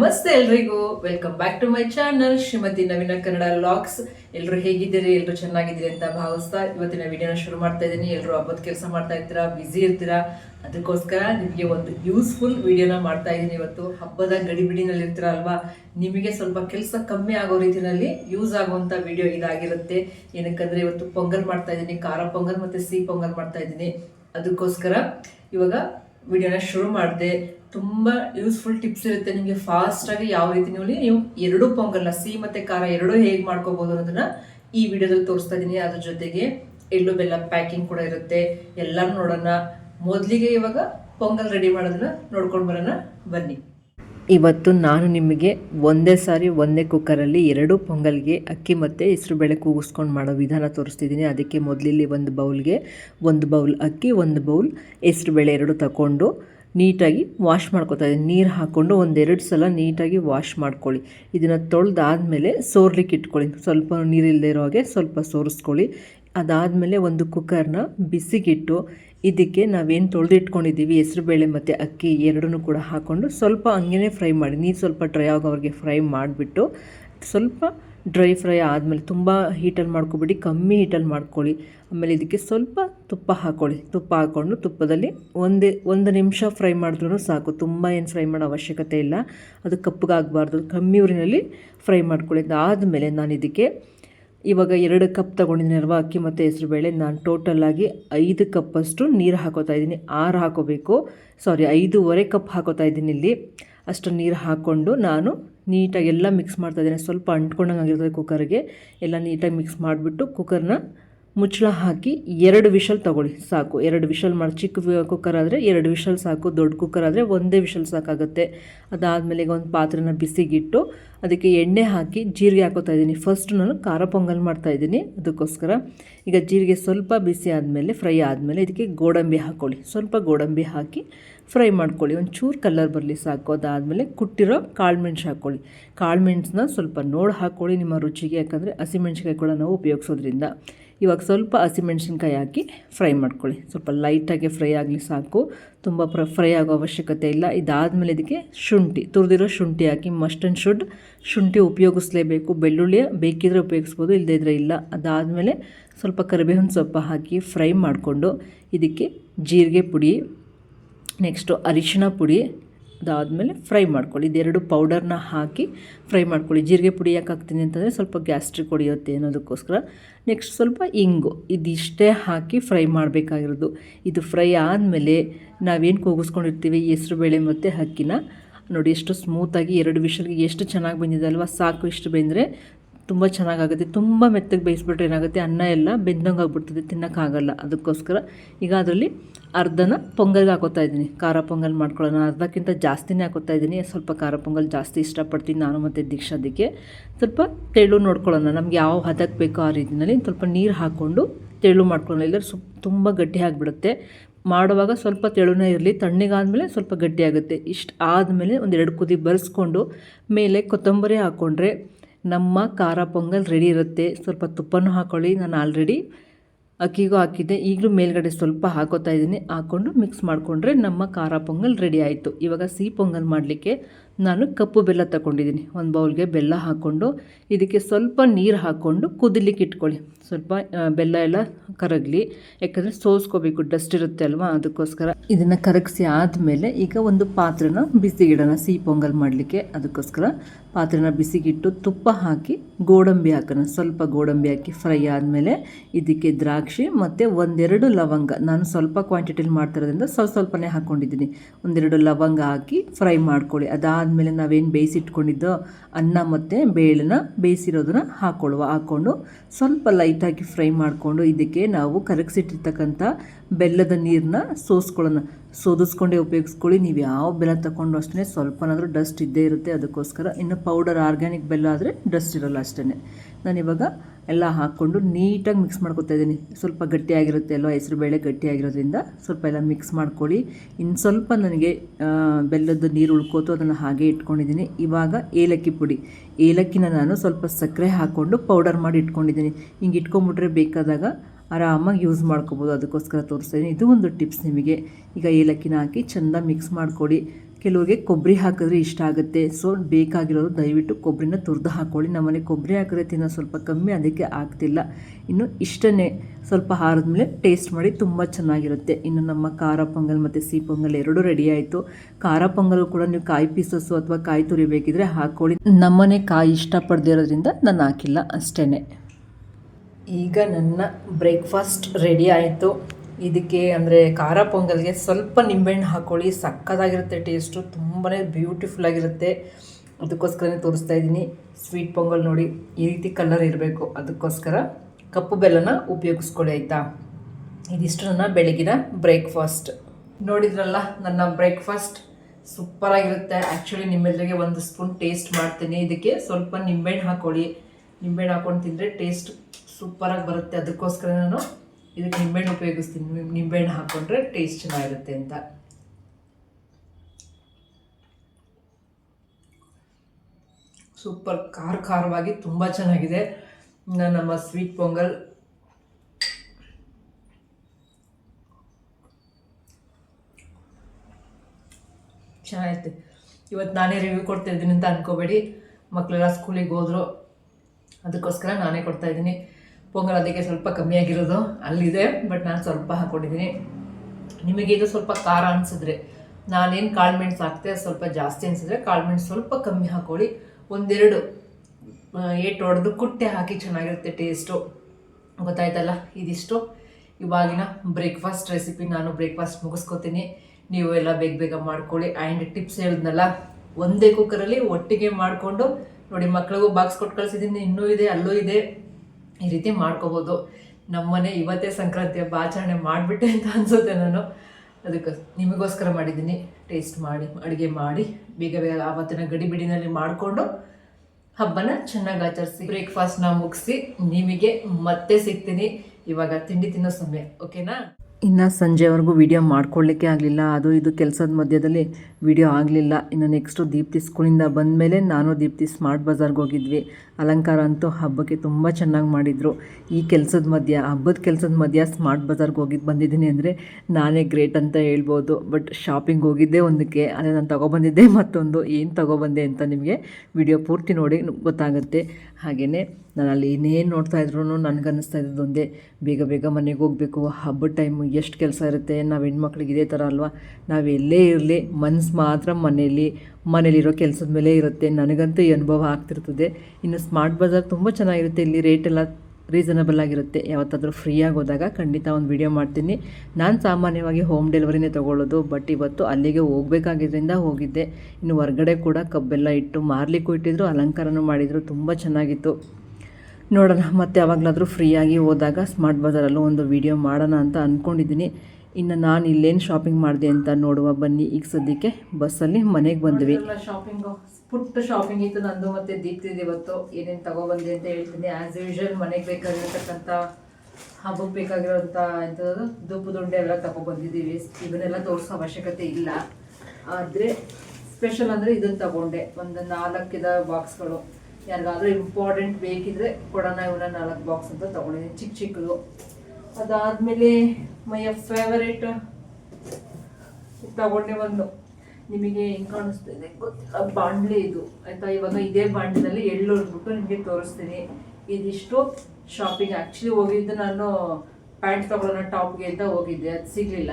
ನಮಸ್ತೆ ಎಲ್ರಿಗೂ. Welcome back to my channel Shrimati Naveena Kannada vlogs ಎಲ್ಲರೂ ಹೇಗಿದ್ದೀರಿ? ಎಲ್ಲರೂ ಚೆನ್ನಾಗಿದ್ದೀರಿ ಅಂತ ಭಾವಿಸ್ತಾ ಇವತ್ತಿನ ವಿಡಿಯೋನ ಶುರು ಮಾಡ್ತಾ ಇದ್ದೀನಿ. ಎಲ್ಲರೂ ಹಬ್ಬದ ಕೆಲಸ ಮಾಡ್ತಾ ಇರ್ತೀರಾ? ಬ್ಯುಸಿ ಇರ್ತೀರಾ? ಅದಕ್ಕೋಸ್ಕರ ನಿಮಗೆ ಒಂದು ಯೂಸ್ಫುಲ್ ವಿಡಿಯೋನ ಮಾಡ್ತಾ ಇದ್ದೀನಿ ಇವತ್ತು. ಹಬ್ಬದ ಗಡಿಬಿಡಿನಲ್ಲಿ ಇರ್ತೀರಾ ಅಲ್ವಾ? ನಿಮಗೆ ಸ್ವಲ್ಪ ಕೆಲಸ ಕಮ್ಮಿ ಆಗೋ ರೀತಿಯಲ್ಲಿ ಯೂಸ್ ಆಗುವಂಥ ವಿಡಿಯೋ ಇದಾಗಿರುತ್ತೆ. ಏನಕ್ಕಂದರೆ ಇವತ್ತು ಪೊಂಗಲ್ ಮಾಡ್ತಾ ಇದ್ದೀನಿ. ಖಾರ ಪೊಂಗಲ್ ಮತ್ತೆ ಸಿಹಿ ಪೊಂಗಲ್ ಮಾಡ್ತಾ ಇದ್ದೀನಿ. ಅದಕ್ಕೋಸ್ಕರ ಇವಾಗ ವಿಡಿಯೋನ ಶುರು ಮಾಡಿದೆ. ತುಂಬಾ ಯೂಸ್ಫುಲ್ ಟಿಪ್ಸ್ ಇರುತ್ತೆ ನಿಮಗೆ ಫಾಸ್ಟ್ ಆಗಿ ಯಾವ ರೀತಿ ನೀವು ನೀವು ಎರಡು ಪೊಂಗಲ್ನ ಸಿಹಿ ಮತ್ತೆ ಖಾರ ಎರಡೂ ಹೇಗೆ ಮಾಡ್ಕೋಬಹುದು ಅನ್ನೋದನ್ನ ಈ ವಿಡಿಯೋದಲ್ಲಿ ತೋರಿಸ್ತಾ ಇದ್ದೀನಿ ಅದ್ರ ಜೊತೆಗೆ ಎಳ್ಳು ಬೆಲ್ಲ ಪ್ಯಾಕಿಂಗ್ ಕೂಡ ಇರುತ್ತೆ. ಎಲ್ಲರೂ ನೋಡೋಣ. ಮೊದಲಿಗೆ ಇವಾಗ ಪೊಂಗಲ್ ರೆಡಿ ಮಾಡೋದನ್ನ ನೋಡ್ಕೊಂಡು ಬರೋಣ. ಬನ್ನಿ. ಇವತ್ತು ನಾನು ನಿಮಗೆ ಒಂದೇ ಸಾರಿ ಒಂದೇ ಕುಕ್ಕರಲ್ಲಿ ಎರಡು ಪೊಂಗಲ್ಗೆ ಅಕ್ಕಿ ಮತ್ತು ಹೆಸರುಬೇಳೆ ಕೂಗಿಸ್ಕೊಂಡು ಮಾಡೋ ವಿಧಾನ ತೋರಿಸ್ತಿದ್ದೀನಿ ಅದಕ್ಕೆ ಮೊದಲಿಲ್ಲಿ ಒಂದು ಬೌಲ್ಗೆ ಒಂದು ಬೌಲ್ ಅಕ್ಕಿ, ಒಂದು ಬೌಲ್ ಹೆಸರುಬೇಳೆ ಎರಡು ತಗೊಂಡು ನೀಟಾಗಿ ವಾಶ್ ಮಾಡ್ಕೊತಾ ಇದ್ದೀನಿ. ನೀರು ಹಾಕ್ಕೊಂಡು ಒಂದೆರಡು ಸಲ ನೀಟಾಗಿ ವಾಶ್ ಮಾಡ್ಕೊಳ್ಳಿ. ಇದನ್ನು ತೊಳೆದಾದ್ಮೇಲೆ ಸೋರ್ಲಿಕ್ಕೆ ಇಟ್ಕೊಳ್ಳಿ. ಸ್ವಲ್ಪ ನೀರಿಲ್ಲದೆ ಇರೋ ಹಾಗೆ ಸ್ವಲ್ಪ ಸೋರಿಸ್ಕೊಳ್ಳಿ. ಅದಾದಮೇಲೆ ಒಂದು ಕುಕ್ಕರ್ನ ಬಿಸಿಗಿಟ್ಟು ಇದಕ್ಕೆ ನಾವೇನು ತೊಳೆದಿಟ್ಕೊಂಡಿದ್ದೀವಿ ಹೆಸರುಬೇಳೆ ಮತ್ತು ಅಕ್ಕಿ ಎರಡನ್ನೂ ಕೂಡ ಹಾಕ್ಕೊಂಡು ಸ್ವಲ್ಪ ಹಂಗೇ ಫ್ರೈ ಮಾಡಿ, ನೀರು ಸ್ವಲ್ಪ ಡ್ರೈ ಆಗೋವ್ರಿಗೆ ಫ್ರೈ ಮಾಡಿಬಿಟ್ಟು ಸ್ವಲ್ಪ ಡ್ರೈ ಫ್ರೈ ಆದಮೇಲೆ ತುಂಬ ಹೀಟಲ್ಲಿ ಮಾಡ್ಕೊಬಿಡಿ, ಕಮ್ಮಿ ಹೀಟಲ್ಲಿ ಮಾಡ್ಕೊಳ್ಳಿ. ಆಮೇಲೆ ಇದಕ್ಕೆ ಸ್ವಲ್ಪ ತುಪ್ಪ ಹಾಕ್ಕೊಳ್ಳಿ ತುಪ್ಪ ಹಾಕ್ಕೊಂಡು ತುಪ್ಪದಲ್ಲಿ ಒಂದೇ, ಒಂದು ನಿಮಿಷ ಫ್ರೈ ಮಾಡಿದ್ರೂ ಸಾಕು. ತುಂಬ ಏನು ಫ್ರೈ ಮಾಡೋ ಅವಶ್ಯಕತೆ ಇಲ್ಲ. ಅದು ಕಪ್ಪಗಾಗಬಾರ್ದು. ಕಮ್ಮಿ ಊರಿನಲ್ಲಿ ಫ್ರೈ ಮಾಡ್ಕೊಳ್ಳಿ. ಅದಾದಮೇಲೆ ನಾನು ಇದಕ್ಕೆ ಇವಾಗ ಎರಡು ಕಪ್ ತೊಗೊಂಡಿದ್ದೀನಿ ಅಲ್ವಾ, ಅಕ್ಕಿ ಮತ್ತು ಹೆಸರುಬೇಳೆ. ನಾನು ಟೋಟಲಾಗಿ ಐದು ಕಪ್ಪಷ್ಟು ನೀರು ಹಾಕೋತಾ ಇದ್ದೀನಿ. ಆರು ಹಾಕೋಬೇಕು. ಸಾರಿ ಐದೂವರೆ ಕಪ್ ಹಾಕೋತಾ ಇದ್ದೀನಿ ಇಲ್ಲಿ. ಅಷ್ಟು ನೀರು ಹಾಕ್ಕೊಂಡು ನಾನು ನೀಟಾಗಿ ಎಲ್ಲ ಮಿಕ್ಸ್ ಮಾಡ್ತಾ ಇದ್ದೀನಿ. ಸ್ವಲ್ಪ ಅಂಟ್ಕೊಂಡಂಗೆ ಆಗಿರ್ತದೆ ಕುಕ್ಕರ್ಗೆ ಎಲ್ಲ ನೀಟಾಗಿ ಮಿಕ್ಸ್ ಮಾಡಿಬಿಟ್ಟು ಕುಕ್ಕರ್ನ ಮುಚ್ಚಳ ಹಾಕಿ ಎರಡು ವಿಷಲ್ ತಗೊಳ್ಳಿ, ಸಾಕು. ಎರಡು ವಿಷಲ್ ಮಾಡಿ, ಚಿಕ್ಕ ಕುಕ್ಕರ್ ಆದರೆ ಎರಡು ವಿಷಲ್ ಸಾಕು, ದೊಡ್ಡ ಕುಕ್ಕರ್ ಆದರೆ ಒಂದೇ ವಿಷಲ್ ಸಾಕಾಗುತ್ತೆ. ಅದಾದಮೇಲೆ ಈಗ ಒಂದು ಪಾತ್ರೆನ ಬಿಸಿಗಿಟ್ಟು ಅದಕ್ಕೆ ಎಣ್ಣೆ ಹಾಕಿ ಜೀರಿಗೆ ಹಾಕೋತಾ ಇದ್ದೀನಿ. ಫಸ್ಟ್ ನಾನು ಖಾರ ಪೊಂಗಲ್ ಮಾಡ್ತಾ ಇದ್ದೀನಿ ಅದಕ್ಕೋಸ್ಕರ. ಈಗ ಜೀರಿಗೆ ಸ್ವಲ್ಪ ಬಿಸಿ ಆದಮೇಲೆ, ಫ್ರೈ ಆದಮೇಲೆ ಇದಕ್ಕೆ ಗೋಡಂಬಿ ಹಾಕ್ಕೊಳ್ಳಿ ಸ್ವಲ್ಪ ಗೋಡಂಬಿ ಹಾಕಿ ಫ್ರೈ ಮಾಡ್ಕೊಳ್ಳಿ. ಒಂದು ಚೂರು ಕಲರ್ ಬರಲಿ ಸಾಕು. ಅದಾದಮೇಲೆ ಕುಟ್ಟಿರೋ ಕಾಳು ಮೆಣಸು ಹಾಕ್ಕೊಳ್ಳಿ ಕಾಳು ಮೆಣಸನ್ನ ಸ್ವಲ್ಪ ನೋಡಿ ಹಾಕ್ಕೊಳ್ಳಿ ನಿಮ್ಮ ರುಚಿಗೆ, ಯಾಕಂದರೆ ಹಸಿಮೆಣ್ಸಿಕಾಯಿ ಕೂಡ ನಾವು ಉಪಯೋಗಿಸೋದ್ರಿಂದ. ಇವಾಗ ಸ್ವಲ್ಪ ಹಸಿಮೆಣ್ಸಿನ್ಕಾಯಿ ಹಾಕಿ ಫ್ರೈ ಮಾಡ್ಕೊಳ್ಳಿ. ಸ್ವಲ್ಪ ಲೈಟಾಗಿ ಫ್ರೈ ಆಗಲಿ ಸಾಕು. ತುಂಬ ಪ್ರ, ಫ್ರೈ ಆಗೋ ಅವಶ್ಯಕತೆ ಇಲ್ಲ. ಇದಾದಮೇಲೆ ಇದಕ್ಕೆ ಶುಂಠಿ, ತುರಿದಿರೋ ಶುಂಠಿ ಹಾಕಿ ಮಸ್ಟ್ ಆ್ಯಂಡ್ ಶುಡ್ ಶುಂಠಿ ಉಪಯೋಗಿಸ್ಲೇಬೇಕು. ಬೆಳ್ಳುಳ್ಳಿ ಬೇಕಿದ್ರೆ ಉಪಯೋಗಿಸ್ಬೋದು ಇಲ್ಲದೇ ಇದ್ರೆ ಇಲ್ಲ. ಅದಾದಮೇಲೆ ಸ್ವಲ್ಪ ಕರಿಬೇವಿನ ಸೊಪ್ಪು ಹಾಕಿ ಫ್ರೈ ಮಾಡಿಕೊಂಡು ಇದಕ್ಕೆ ಜೀರಿಗೆ ಪುಡಿ ನೆಕ್ಸ್ಟು ಅರಿಶಿಣ ಪುಡಿ ಅದಾದಮೇಲೆ ಫ್ರೈ ಮಾಡ್ಕೊಳ್ಳಿ. ಇದೆರಡು ಪೌಡರ್ನ ಹಾಕಿ ಫ್ರೈ ಮಾಡ್ಕೊಳ್ಳಿ. ಜೀರಿಗೆ ಪುಡಿ ಯಾಕೆ ಹಾಕ್ತೀನಿ ಅಂತಂದರೆ ಸ್ವಲ್ಪ ಗ್ಯಾಸ್ಟ್ರಿಕ್ ಹೊಡೆಯುತ್ತೆ ಅನ್ನೋದಕ್ಕೋಸ್ಕರ. ನೆಕ್ಸ್ಟ್ ಸ್ವಲ್ಪ ಇಂಗು. ಇದಿಷ್ಟೇ ಹಾಕಿ ಫ್ರೈ ಮಾಡಬೇಕಾಗಿರೋದು. ಇದು ಫ್ರೈ ಆದಮೇಲೆ ನಾವೇನು ಕೂಗಿಸ್ಕೊಂಡಿರ್ತೀವಿ? ಹೆಸ್ರುಬೇಳೆ ಮತ್ತು ಹಕ್ಕಿನ ನೋಡಿ, ಎಷ್ಟು ಸ್ಮೂತಾಗಿ ಎರಡು ವಿಷಲ್ಗೆ ಎಷ್ಟು ಚೆನ್ನಾಗಿ ಬಂದಿದೆ ಅಲ್ವಾ? ಸಾಕು ಇಷ್ಟು ಬೆಂದರೆ ತುಂಬ ಚೆನ್ನಾಗಾಗುತ್ತೆ. ತುಂಬ ಮೆತ್ತಗೆ ಬೇಯಿಸ್ಬಿಟ್ರೆ ಏನಾಗುತ್ತೆ? ಅನ್ನ ಎಲ್ಲ ಬೆಂದಂಗೆ ಆಗ್ಬಿಡ್ತದೆ ತಿನ್ನೋಕ್ಕಾಗಲ್ಲ ಅದಕ್ಕೋಸ್ಕರ ಈಗ ಅದರಲ್ಲಿ ಅರ್ಧನ ಪೊಂಗಲ್ಗೆ ಹಾಕೋತಾ ಇದ್ದೀನಿ. ಖಾರ ಪೊಂಗಲ್ ಮಾಡ್ಕೊಳ್ಳೋಣ. ಅರ್ಧಕ್ಕಿಂತ ಜಾಸ್ತಿನೇ ಹಾಕೋತಾ ಇದ್ದೀನಿ. ಸ್ವಲ್ಪ ಖಾರ ಪೊಂಗಲ್ ಜಾಸ್ತಿ ಇಷ್ಟಪಡ್ತೀನಿ ನಾನು ಮತ್ತು ದೀಕ್ಷಾದಿಕ್ಕೆ ಸ್ವಲ್ಪ ತೆಳು ನೋಡ್ಕೊಳ್ಳೋಣ. ನಮ್ಗೆ ಯಾವ ಹದಕ್ಕೆ ಬೇಕೋ ಆ ರೀತಿಯಲ್ಲಿ ಸ್ವಲ್ಪ ನೀರು ಹಾಕ್ಕೊಂಡು ತೆಳು ಮಾಡ್ಕೊಳ್ಳೋಣ. ಇಲ್ಲದ್ರೆ ಸುಪ್ ತುಂಬ ಗಟ್ಟಿ ಆಗಿಬಿಡುತ್ತೆ. ಮಾಡುವಾಗ ಸ್ವಲ್ಪ ತೆಳುನೇ ಇರಲಿ. ತಣ್ಣಗಾದಮೇಲೆ ಸ್ವಲ್ಪ ಗಟ್ಟಿಯಾಗುತ್ತೆ ಇಷ್ಟು ಆದಮೇಲೆ ಒಂದೆರಡು ಕುದಿ ಬರೆಸ್ಕೊಂಡು ಮೇಲೆ ಕೊತ್ತಂಬರಿ ಹಾಕ್ಕೊಂಡ್ರೆ ನಮ್ಮ ಖಾರ ಪೊಂಗಲ್ ರೆಡಿ ಇರುತ್ತೆ. ಸ್ವಲ್ಪ ತುಪ್ಪನೂ ಹಾಕ್ಕೊಳ್ಳಿ ನಾನು ಆಲ್ರೆಡಿ ಅಕ್ಕಿಗೂ ಹಾಕಿದ್ದೆ. ಈಗಲೂ ಮೇಲ್ಗಡೆ ಸ್ವಲ್ಪ ಹಾಕೋತಾ ಇದ್ದೀನಿ. ಹಾಕ್ಕೊಂಡು ಮಿಕ್ಸ್ ಮಾಡಿಕೊಂಡ್ರೆ ನಮ್ಮ ಖಾರ ಪೊಂಗಲ್ ರೆಡಿ ಆಯಿತು. ಇವಾಗ ಸಿಹಿ ಪೊಂಗಲ್ ಮಾಡಲಿಕ್ಕೆ ನಾನು ಕಪ್ಪು ಬೆಲ್ಲ ತಗೊಂಡಿದ್ದೀನಿ. ಒಂದು ಬೌಲ್ಗೆ ಬೆಲ್ಲ ಹಾಕ್ಕೊಂಡು ಇದಕ್ಕೆ ಸ್ವಲ್ಪ ನೀರು ಹಾಕ್ಕೊಂಡು ಕುದಿಲಿಕ್ಕೆ ಇಟ್ಕೊಳ್ಳಿ. ಸ್ವಲ್ಪ ಬೆಲ್ಲ ಎಲ್ಲ ಕರಗಲಿ. ಯಾಕಂದರೆ ಸೋಸ್ಕೋಬೇಕು. ಡಸ್ಟ್ ಇರುತ್ತೆ ಅಲ್ವಾ? ಅದಕ್ಕೋಸ್ಕರ ಇದನ್ನು ಕರಗಿಸಿ ಆದಮೇಲೆ ಈಗ ಒಂದು ಪಾತ್ರೆನ ಬಿಸಿಗಿಡೋಣ ಸಿಹಿ ಪೊಂಗಲ್ ಮಾಡಲಿಕ್ಕೆ ಅದಕ್ಕೋಸ್ಕರ ಪಾತ್ರೆನ ಬಿಸಿಗಿಟ್ಟು ತುಪ್ಪ ಹಾಕಿ ಗೋಡಂಬಿ ಹಾಕೋಣ ಸ್ವಲ್ಪ ಗೋಡಂಬಿ ಹಾಕಿ ಫ್ರೈ ಆದಮೇಲೆ ಇದಕ್ಕೆ ದ್ರಾಕ್ಷಿ ಮತ್ತು ಒಂದೆರಡು ಲವಂಗ. ನಾನು ಸ್ವಲ್ಪ ಕ್ವಾಂಟಿಟಿಲಿ ಮಾಡ್ತಿರೋದ್ರಿಂದ ಸ್ವಲ್ಪ ಸ್ವಲ್ಪನೇ ಹಾಕ್ಕೊಂಡಿದ್ದೀನಿ ಒಂದೆರಡು ಲವಂಗ ಹಾಕಿ ಫ್ರೈ ಮಾಡ್ಕೊಳ್ಳಿ. ಅದಾದಮೇಲೆ ನಾವೇನು ಬೇಯಿಸಿಟ್ಕೊಂಡಿದ್ದೋ ಅನ್ನ ಮತ್ತು ಬೇಳೆನ ಬೇಯಿಸಿರೋದನ್ನ ಹಾಕ್ಕೊಳ್ಳುವ ಹಾಕ್ಕೊಂಡು ಸ್ವಲ್ಪ ಲೈಟಾಗಿ ಫ್ರೈ ಮಾಡಿಕೊಂಡು ಇದಕ್ಕೆ ನಾವು ಕರಗಿಸಿಟ್ಟಿರ್ತಕ್ಕಂಥ ಬೆಲ್ಲದ ನೀರನ್ನ ಸೋಸ್ಕೊಳ್ಳೋಣ. ಸೋದಿಸ್ಕೊಂಡೇ ಉಪಯೋಗಿಸ್ಕೊಳ್ಳಿ. ನೀವು ಯಾವ ಬೆಲ್ಲ ತಗೊಂಡು ಅಷ್ಟೇ ಸ್ವಲ್ಪನಾದರೂ ಡಸ್ಟ್ ಇದ್ದೇ ಇರುತ್ತೆ. ಅದಕ್ಕೋಸ್ಕರ ಇನ್ನು ಪೌಡರ್ ಆರ್ಗ್ಯಾನಿಕ್ ಬೆಲ್ಲ ಆದರೆ ಡಸ್ಟ್ ಇರೋಲ್ಲ ಅಷ್ಟೇ ನಾನಿವಾಗ ಎಲ್ಲ ಹಾಕ್ಕೊಂಡು ನೀಟಾಗಿ ಮಿಕ್ಸ್ ಮಾಡ್ಕೊತಾ ಇದ್ದೀನಿ. ಸ್ವಲ್ಪ ಗಟ್ಟಿಯಾಗಿರುತ್ತೆ ಅಲ್ವಾ? ಹೆಸರು ಬೇಳೆ ಗಟ್ಟಿಯಾಗಿರೋದ್ರಿಂದ ಸ್ವಲ್ಪ ಎಲ್ಲ ಮಿಕ್ಸ್ ಮಾಡ್ಕೊಳ್ಳಿ. ಇನ್ನು ಸ್ವಲ್ಪ ನನಗೆ ಬೆಲ್ಲದ ನೀರು ಉಳ್ಕೋತು, ಅದನ್ನು ಹಾಗೆ ಇಟ್ಕೊಂಡಿದ್ದೀನಿ. ಇವಾಗ ಏಲಕ್ಕಿ ಪುಡಿ. ಏಲಕ್ಕಿನ ನಾನು ಸ್ವಲ್ಪ ಸಕ್ಕರೆ ಹಾಕ್ಕೊಂಡು ಪೌಡರ್ ಮಾಡಿ ಇಟ್ಕೊಂಡಿದ್ದೀನಿ. ಹಿಂಗೆ ಇಟ್ಕೊಂಬಿಟ್ರೆ ಬೇಕಾದಾಗ ಆರಾಮಾಗಿ ಯೂಸ್ ಮಾಡ್ಕೋಬೋದು. ಅದಕ್ಕೋಸ್ಕರ ತೋರಿಸ್ತೀನಿ. ಇದು ಒಂದು ಟಿಪ್ಸ್ ನಿಮಗೆ. ಈಗ ಏಲಕ್ಕಿನ ಹಾಕಿ ಚೆಂದ ಮಿಕ್ಸ್ ಮಾಡಿಕೊಡಿ. ಕೆಲವರಿಗೆ ಕೊಬ್ಬರಿ ಹಾಕಿದ್ರೆ ಇಷ್ಟ ಆಗುತ್ತೆ. ಸೊ, ಬೇಕಾಗಿರೋರು ದಯವಿಟ್ಟು ಕೊಬ್ಬರಿನ ತುರಿದು ಹಾಕ್ಕೊಳ್ಳಿ ನಮ್ಮನೆ ಕೊಬ್ಬರಿ ಹಾಕಿದ್ರೆ ತಿನ್ನೋ ಸ್ವಲ್ಪ ಕಮ್ಮಿ, ಅದಕ್ಕೆ ಆಗ್ತಿಲ್ಲ. ಇನ್ನು ಇಷ್ಟನೇ ಸ್ವಲ್ಪ ಹಾರಿದ್ಮೇಲೆ ಟೇಸ್ಟ್ ಮಾಡಿ ತುಂಬ ಚೆನ್ನಾಗಿರುತ್ತೆ. ಇನ್ನು ನಮ್ಮ ಖಾರ ಪೊಂಗಲ್ ಮತ್ತು ಸಿಹಿ ಪೊಂಗಲ್ ಎರಡೂ ರೆಡಿ ಆಯಿತು. ಖಾರ ಪೊಂಗಲ್ ಕೂಡ ನೀವು ಕಾಯಿ ಪೀಸಸ್ಸು ಅಥವಾ ಕಾಯಿ ತುರಿಬೇಕಿದ್ರೆ ಹಾಕ್ಕೊಳ್ಳಿ ನಮ್ಮನೆ ಕಾಯಿ ಇಷ್ಟಪಡದೇ ಇರೋದ್ರಿಂದ ನಾನು ಹಾಕಿಲ್ಲ. ಅಷ್ಟೇ ಈಗ ನನ್ನ ಬ್ರೇಕ್ಫಾಸ್ಟ್ ರೆಡಿ ಆಯಿತು. ಇದಕ್ಕೆ ಅಂದರೆ ಖಾರ ಪೊಂಗಲ್ಗೆ ಸ್ವಲ್ಪ ನಿಂಬೆಹಣ್ಣು ಹಾಕ್ಕೊಳ್ಳಿ ಸಕ್ಕತ್ತಾಗಿರುತ್ತೆ ಟೇಸ್ಟು ತುಂಬಾ ಬ್ಯೂಟಿಫುಲ್ ಆಗಿರುತ್ತೆ. ಅದಕ್ಕೋಸ್ಕರನೇ ತೋರಿಸ್ತಾ ಇದ್ದೀನಿ. ಸ್ವೀಟ್ ಪೊಂಗಲ್ ನೋಡಿ, ಈ ರೀತಿ ಕಲರ್ ಇರಬೇಕು. ಅದಕ್ಕೋಸ್ಕರ ಕಪ್ಪು ಬೆಲ್ಲನ ಉಪಯೋಗಿಸ್ಕೊಳ್ಳಿ ಆಯಿತಾ? ಇದಿಷ್ಟು ನನ್ನ ಬೆಳಗಿನ ಬ್ರೇಕ್ಫಾಸ್ಟ್ ನೋಡಿದ್ರಲ್ಲ, ನನ್ನ ಬ್ರೇಕ್ಫಾಸ್ಟ್ ಸೂಪರಾಗಿರುತ್ತೆ. ಆ್ಯಕ್ಚುಲಿ ನಿಮ್ಮೆಲ್ಲರಿಗೆ ಒಂದು ಸ್ಪೂನ್ ಟೇಸ್ಟ್ ಮಾಡ್ತೀನಿ. ಇದಕ್ಕೆ ಸ್ವಲ್ಪ ನಿಂಬೆಹಣ್ಣು ಹಾಕ್ಕೊಳ್ಳಿ ನಿಂಬೆಹಣ್ಣು ಹಾಕೊಂಡು ತಿಂದರೆ ಟೇಸ್ಟ್ ಸೂಪರಾಗಿ ಬರುತ್ತೆ. ಅದಕ್ಕೋಸ್ಕರ ನಾನು ಇದಕ್ಕೆ ನಿಂಬೆಹಣ್ಣು ಉಪಯೋಗಿಸ್ತೀನಿ. ನಿಂಬೆಹಣ್ಣು ಹಾಕ್ಕೊಂಡ್ರೆ ಟೇಸ್ಟ್ ಚೆನ್ನಾಗಿರುತ್ತೆ ಅಂತ. ಸೂಪರ್ ಖಾರ ಖಾರವಾಗಿ ತುಂಬ ಚೆನ್ನಾಗಿದೆ. ನಮ್ಮ ಸ್ವೀಟ್ ಪೊಂಗಲ್. ಚೆನ್ನಾಗಿರುತ್ತೆ. ಇವತ್ತು ನಾನೇ ರಿವ್ಯೂ ಕೊಡ್ತಾ ಇದ್ದೀನಿ ಅಂತ ಅನ್ಕೋಬೇಡಿ. ಮಕ್ಕಳೆಲ್ಲ ಸ್ಕೂಲಿಗೆ ಹೋದ್ರು. ಅದಕ್ಕೋಸ್ಕರ ನಾನೇ ಕೊಡ್ತಾ ಇದ್ದೀನಿ. ಪೊಂಗಲ್ ಅದಕ್ಕೆ ಸ್ವಲ್ಪ ಕಮ್ಮಿ ಆಗಿರೋದು ಅಲ್ಲಿದೆ ಬಟ್ ನಾನು ಸ್ವಲ್ಪ ಹಾಕ್ಕೊಂಡಿದ್ದೀನಿ ನಿಮಗೆ ಇದು ಸ್ವಲ್ಪ ಖಾರ ಅನಿಸಿದ್ರೆ, ನಾನೇನು ಕಾಳು ಮೆಣಸು ಹಾಕ್ತೆ ಸ್ವಲ್ಪ ಜಾಸ್ತಿ ಅನಿಸಿದ್ರೆ ಕಾಳು ಮೆಣಸು ಸ್ವಲ್ಪ ಕಮ್ಮಿ ಹಾಕ್ಕೊಳ್ಳಿ ಒಂದೆರಡು ಏಟು ಹೊಡೆದು ಕುಟ್ಟೆ ಹಾಕಿ ಚೆನ್ನಾಗಿರುತ್ತೆ ಟೇಸ್ಟು ಗೊತ್ತಾಯ್ತಲ್ಲ? ಇದಿಷ್ಟು. ಇವಾಗಿನ ಬ್ರೇಕ್ಫಾಸ್ಟ್ ರೆಸಿಪಿ ನಾನು ಬ್ರೇಕ್ಫಾಸ್ಟ್ ಮುಗಿಸ್ಕೋತೀನಿ. ನೀವು ಎಲ್ಲ ಬೇಗ ಬೇಗ ಮಾಡ್ಕೊಳ್ಳಿ. ಆ್ಯಂಡ್ ಟಿಪ್ಸ್ ಹೇಳಿದ್ನಲ್ಲ, ಒಂದೇ ಕುಕ್ಕರಲ್ಲಿ ಒಟ್ಟಿಗೆ ಮಾಡಿಕೊಂಡು, ನೋಡಿ ಮಕ್ಳಿಗೂ ಬಾಕ್ಸ್ ಕೊಟ್ಟು ಕಳಿಸಿದ್ದೀನಿ ಇನ್ನೂ ಇದೆ, ಅಲ್ಲೂ ಇದೆ. ಈ ರೀತಿ ಮಾಡ್ಕೋಬೋದು. ನಮ್ಮನೆ ಇವತ್ತೇ ಸಂಕ್ರಾಂತಿ ಹಬ್ಬ ಆಚರಣೆ ಮಾಡಿಬಿಟ್ಟೆ ಅಂತ ಅನಿಸುತ್ತೆ ನಾನು. ಅದಕ್ಕೆ ನಿಮಗೋಸ್ಕರ ಮಾಡಿದ್ದೀನಿ. ಟೇಸ್ಟ್ ಮಾಡಿ, ಅಡುಗೆ ಮಾಡಿ, ಬೇಗ ಬೇಗ ಆವತ್ತಿನ ಗಡಿ ಬಿಡಿನಲ್ಲಿ ಮಾಡಿಕೊಂಡು ಹಬ್ಬನ ಚೆನ್ನಾಗಿ ಆಚರಿಸಿ ಬ್ರೇಕ್ಫಾಸ್ಟ್ನ ಮುಗಿಸಿ, ನಿಮಗೆ ಮತ್ತೆ ಸಿಗ್ತೀನಿ. ಇವಾಗ ತಿಂಡಿ ತಿನ್ನೋ ಸಮಯ ಓಕೆನಾ ಇನ್ನು ಸಂಜೆವರೆಗೂ ವಿಡಿಯೋ ಮಾಡ್ಕೊಳ್ಳಿಕ್ಕೆ ಆಗಲಿಲ್ಲ. ಅದು ಇದು ಕೆಲಸದ ಮಧ್ಯದಲ್ಲಿ ವಿಡಿಯೋ ಆಗಲಿಲ್ಲ. ಇನ್ನು ನೆಕ್ಸ್ಟು ದೀಪ್ತಿ ಸ್ಕೂಲಿಂದ ಬಂದಮೇಲೆ ನಾನು ದೀಪ್ತಿ ಸ್ಮಾರ್ಟ್ ಬಜಾರ್ಗೆ ಹೋಗಿದ್ವಿ. ಅಲಂಕಾರ ಅಂತೂ ಹಬ್ಬಕ್ಕೆ ತುಂಬ ಚೆನ್ನಾಗಿ ಮಾಡಿದರು. ಈ ಕೆಲಸದ ಮಧ್ಯ, ಹಬ್ಬದ ಕೆಲಸದ ಮಧ್ಯ ಸ್ಮಾರ್ಟ್ ಬಜಾರ್ಗೆ ಹೋಗಿದ್ದು ಬಂದಿದ್ದೀನಿ ಅಂದರೆ ನಾನೇ ಗ್ರೇಟ್ ಅಂತ ಹೇಳ್ಬೋದು. ಬಟ್ ಶಾಪಿಂಗ್ ಹೋಗಿದ್ದೆ ಒಂದಕ್ಕೆ. ಅದೇ ನಾನು ತೊಗೊಬಂದಿದ್ದೆ ಮತ್ತೊಂದು. ಏನು ತೊಗೊಬಂದೆ ಅಂತ ನಿಮಗೆ ವಿಡಿಯೋ ಪೂರ್ತಿ ನೋಡಿ ಗೊತ್ತಾಗುತ್ತೆ. ಹಾಗೆಯೇ ನಾನು ಅಲ್ಲಿ ಏನೇನು ನೋಡ್ತಾ ಇದ್ರು ನನಗನ್ನಿಸ್ತಾ ಇದ್ದದ್ದು ಒಂದೇ, ಬೇಗ ಬೇಗ ಮನೆಗೆ ಹೋಗಬೇಕು, ಹಬ್ಬದ ಟೈಮು ಎಷ್ಟು ಕೆಲಸ ಇರುತ್ತೆ, ನಾವು ಹೆಣ್ಮಕ್ಳಿಗೆ ಇದೇ ಥರ ಅಲ್ವಾ? ನಾವು ಎಲ್ಲೇ ಇರಲಿ, ಮನ್ಸು ಮಾತ್ರ ಮನೇಲಿ, ಮನೇಲಿರೋ ಕೆಲಸದ ಮೇಲೆ ಇರುತ್ತೆ, ನನಗಂತೂ ಈ ಅನುಭವ ಆಗ್ತಿರ್ತದೆ. ಇನ್ನು ಸ್ಮಾರ್ಟ್ ಬಜಾರ್ ತುಂಬ ಚೆನ್ನಾಗಿರುತ್ತೆ, ಇಲ್ಲಿ ರೇಟ್ ಎಲ್ಲ ರೀಸನಬಲ್ ಆಗಿರುತ್ತೆ. ಯಾವತ್ತಾದರೂ ಫ್ರೀಯಾಗಿ ಹೋದಾಗ ಖಂಡಿತ ಒಂದು ವಿಡಿಯೋ ಮಾಡ್ತೀನಿ. ನಾನು ಸಾಮಾನ್ಯವಾಗಿ ಹೋಮ್ ಡೆಲಿವರಿನೇ ತೊಗೊಳ್ಳೋದು ಬಟ್ ಇವತ್ತು ಅಲ್ಲಿಗೆ ಹೋಗಬೇಕಾಗಿದ್ದರಿಂದ ಹೋಗಿದ್ದೆ. ಇನ್ನು ಹೊರಗಡೆ ಕೂಡ ಕಬ್ಬೆಲ್ಲ ಇಟ್ಟು ಮಾರ್ಲಿಕ್ಕೂ ಇಟ್ಟಿದ್ರು, ಅಲಂಕಾರನೂ ಮಾಡಿದರು, ತುಂಬ ಚೆನ್ನಾಗಿತ್ತು. ನೋಡೋಣ, ಮತ್ತೆ ಯಾವಾಗಲಾದರೂ ಫ್ರೀಯಾಗಿ ಹೋದಾಗ ಸ್ಮಾರ್ಟ್ ಬಜಾರಲ್ಲೂ ಒಂದು ವಿಡಿಯೋ ಮಾಡೋಣ ಅಂತ ಅಂದ್ಕೊಂಡಿದ್ದೀನಿ ಇನ್ನು ನಾನು ಇಲ್ಲೇನು ಶಾಪಿಂಗ್ ಮಾಡಿದೆ ಅಂತ ನೋಡುವ, ಬನ್ನಿ. ಈಗ ಸದ್ಯಕ್ಕೆ ಬಸ್ಸಲ್ಲಿ ಮನೆಗೆ ಬಂದ್ವಿ. ಶಾಪಿಂಗು ಪುಟ್ಟ ಶಾಪಿಂಗ್ ಇತ್ತು ನಂದು ಮತ್ತೆ ದೀಪ್ತಿದೆ ಇವತ್ತು. ಏನೇನು ತಗೊಬಂದೆ ಅಂತ ಹೇಳ್ತೀನಿ. ಆ್ಯಸ್ ಯೂಶುವಲ್ ಮನೆಗೆ ಬೇಕಾಗಿರ್ತಕ್ಕಂಥ ಹಬ್ಬಕ್ಕೆ ಬೇಕಾಗಿರೋಂಥ ಎಂಥದ್ದು ದುಂಡೆ ಎಲ್ಲ ತಗೊಬಂದಿದ್ದೀವಿ. ಇವನ್ನೆಲ್ಲ ತೋರಿಸೋ ಅವಶ್ಯಕತೆ ಇಲ್ಲ. ಆದರೆ ಸ್ಪೆಷಲ್ ಅಂದರೆ ಇದನ್ನು ತಗೊಂಡೆ. ಒಂದು ನಾಲ್ಕಿದ ಬಾಕ್ಸ್ಗಳು ಯಾರಿಗಾದ್ರೂ ಇಂಪಾರ್ಟೆಂಟ್ ಬೇಕಿದ್ರೆ ಕೊಡೋಣ ಇವನ್ನ ನಾಲ್ಕು ಬಾಕ್ಸ್ ಅಂತ ತಗೊಂಡಿದ್ದೀನಿ. ಚಿಕ್ಕ ಚಿಕ್ಕದು. ಅದಾದಮೇಲೆ ಮೈಯ ಫೇವರೇಟ್ ತಗೊಂಡೆ ಒಂದು. ನಿಮಗೆ ಹೆಂಗ್ ಕಾಣಿಸ್ತಿದೆ ಗೊತ್ತಿಲ್ಲ, ಬಾಂಡ್ಲೆ ಇದು. ಆಯ್ತಾ? ಇವಾಗ ಇದೇ ಬಾಂಡ್ಲಿನಲ್ಲಿ ಎಳ್ಳು ಹುರ್ಬಿಟ್ಟು ನಿಮಗೆ ತೋರಿಸ್ತೀನಿ. ಇದಿಷ್ಟು ಶಾಪಿಂಗ್ ಆ್ಯಕ್ಚುಲಿ ಹೋಗಿದ್ದು ನಾನು ಪ್ಯಾಂಟ್ ತಗೊಳ್ಳೋಣ ಟಾಪ್ಗೆ ಅಂತ ಹೋಗಿದ್ದೆ. ಅದು ಸಿಗಲಿಲ್ಲ.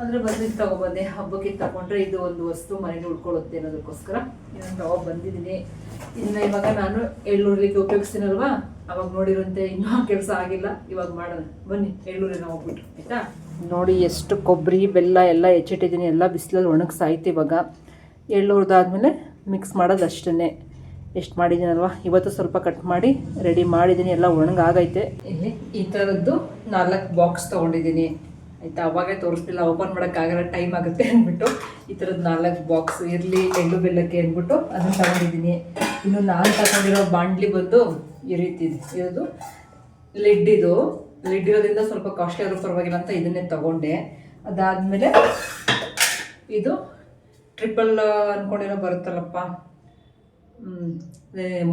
ಅಂದರೆ ಬಂದಿದ್ದು ತಗೊಬಂದೆ ಹಬ್ಬಕ್ಕೆ ತಗೊಂಡ್ರೆ ಇದು ಒಂದು ವಸ್ತು ಮನೇಲಿ ಉಳ್ಕೊಳ್ಳುತ್ತೆ ಅನ್ನೋದಕ್ಕೋಸ್ಕರ. ಇದನ್ನು ತಗೊಬಂದಿದ್ದೀನಿ ಇನ್ನು ಇವಾಗ ನಾನು ಎಳ್ಳೂರ್ಲಿಕ್ಕೆ ಉಪಯೋಗಿಸ್ತೀನಲ್ವಾ? ಅವಾಗ ನೋಡಿರುವಂತೆ ಇನ್ನೂ ಕೆಲಸ ಆಗಿಲ್ಲ. ಇವಾಗ ಮಾಡೋಣ. ಬನ್ನಿ ಎಳ್ಳೂರಿನ ಹೋಗ್ಬಿಟ್ಟು, ಆಯ್ತಾ? ನೋಡಿ ಎಷ್ಟು ಕೊಬ್ಬರಿ, ಬೆಲ್ಲ ಎಲ್ಲ ಹೆಚ್ಚಿಟ್ಟಿದ್ದೀನಿ. ಎಲ್ಲ ಬಿಸಿಲಲ್ಲಿ ಒಣಗಿಸಾಯ್ತು ಇವಾಗ. ಎಳ್ಳೂರ್ದಾದ್ಮೇಲೆ ಮಿಕ್ಸ್ ಮಾಡೋದು ಅಷ್ಟೇ ಎಷ್ಟು ಮಾಡಿದ್ದೀನಲ್ವಾ? ಇವತ್ತು ಸ್ವಲ್ಪ ಕಟ್ ಮಾಡಿ ರೆಡಿ ಮಾಡಿದ್ದೀನಿ. ಎಲ್ಲ ಒಣಗಾಗೈತೆ. ಇಲ್ಲಿ ಈ ಥರದ್ದು ನಾಲ್ಕು ಬಾಕ್ಸ್ ತೊಗೊಂಡಿದ್ದೀನಿ. ಆಯಿತಾ? ಅವಾಗೇ ತೋರಿಸ್ಲಿಲ್ಲ ಓಪನ್ ಮಾಡೋಕ್ಕಾಗಲ್ಲ ಟೈಮ್ ಆಗುತ್ತೆ ಅಂದ್ಬಿಟ್ಟು. ಈ ಥರದ್ದು ನಾಲ್ಕು ಬಾಕ್ಸ್ ಇರಲಿ ಎಳ್ಳು ಬೆಲ್ಲಕ್ಕೆ ಅಂದ್ಬಿಟ್ಟು ಅದನ್ನು ತಗೊಂಡಿದ್ದೀನಿ. ಇನ್ನು ನಾನು ತಗೊಂಡಿರೋ ಬಾಂಡ್ಲಿ ಬಂದು ಈ ರೀತಿ ಇರೋದು ಲಿಡ್ ಇದು. ಲಿಡ್ ಇರೋದ್ರಿಂದ ಸ್ವಲ್ಪ ಕಾಸ್ಟ್ಲಿ ಆದ್ರೂ ಪರವಾಗಿಲ್ಲ ಅಂತ ಇದನ್ನೇ ತಗೊಂಡೆ. ಅದಾದಮೇಲೆ ಇದು ಟ್ರಿಪಲ್ ಅನ್ಕೊಂಡಿರೋ ಬರುತ್ತಲ್ಲಪ್ಪ.